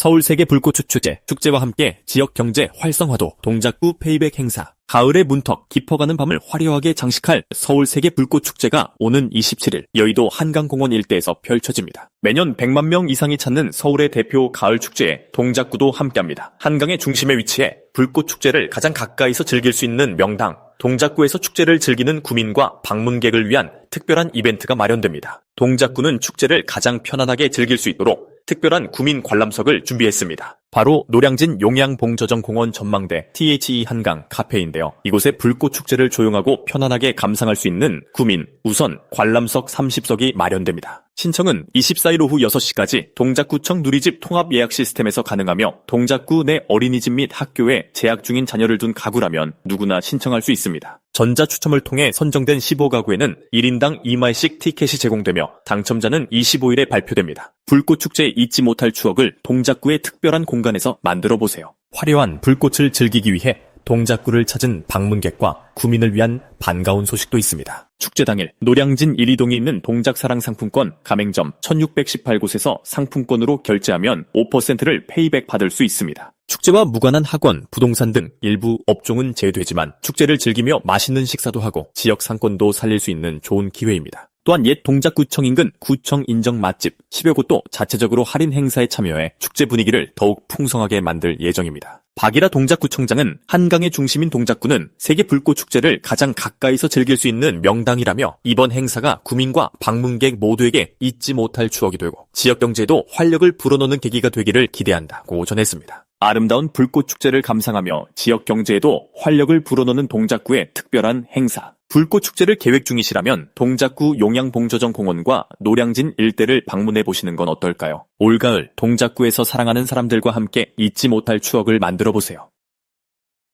서울 세계 불꽃축 축제, 축제와 함께 지역 경제 활성화도, 동작구 페이백 행사, 가을의 문턱, 깊어가는 밤을 화려하게 장식할 서울 세계 불꽃 축제가 오는 27일 여의도 한강공원 일대에서 펼쳐집니다. 매년 100만 명 이상이 찾는 서울의 대표 가을 축제에 동작구도 함께합니다. 한강의 중심에 위치해 불꽃 축제를 가장 가까이서 즐길 수 있는 명당, 동작구에서 축제를 즐기는 구민과 방문객을 위한 특별한 이벤트가 마련됩니다. 동작구는 축제를 가장 편안하게 즐길 수 있도록 특별한 구민 관람석을 준비했습니다. 바로 노량진 용양봉저정공원 전망대 THE 한강 카페인데요. 이곳에 불꽃 축제를 조용하고 편안하게 감상할 수 있는 구민 우선 관람석 30석이 마련됩니다. 신청은 24일 오후 6시까지 동작구청 누리집 통합 예약 시스템에서 가능하며 동작구 내 어린이집 및 학교에 재학 중인 자녀를 둔 가구라면 누구나 신청할 수 있습니다. 전자 추첨을 통해 선정된 15가구에는 1인당 2마일씩 티켓이 제공되며 당첨자는 25일에 발표됩니다. 불꽃 축제에 잊지 못할 추억을 동작구의 특별한 공간에서 만들어 보세요. 화려한 불꽃을 즐기기 위해 동작구를 찾은 방문객과 구민을 위한 반가운 소식도 있습니다. 축제 당일 노량진 1리동에 있는 동작사랑 상품권 가맹점 1618곳에서 상품권으로 결제하면 5%를 페이백 받을 수 있습니다. 축제와 무관한 학원, 부동산 등 일부 업종은 제외되지만 축제를 즐기며 맛있는 식사도 하고 지역 상권도 살릴 수 있는 좋은 기회입니다. 또한 옛 동작구청 인근 구청 인정 맛집 10여 곳도 자체적으로 할인 행사에 참여해 축제 분위기를 더욱 풍성하게 만들 예정입니다. 박이라 동작구청장은 한강의 중심인 동작구는 세계 불꽃 축제를 가장 가까이서 즐길 수 있는 명당이라며 이번 행사가 구민과 방문객 모두에게 잊지 못할 추억이 되고 지역 경제에도 활력을 불어넣는 계기가 되기를 기대한다고 전했습니다. 아름다운 불꽃 축제를 감상하며 지역 경제에도 활력을 불어넣는 동작구의 특별한 행사. 불꽃 축제를 계획 중이시라면 동작구 용양봉저정 공원과 노량진 일대를 방문해 보시는 건 어떨까요? 올가을 동작구에서 사랑하는 사람들과 함께 잊지 못할 추억을 만들어 보세요.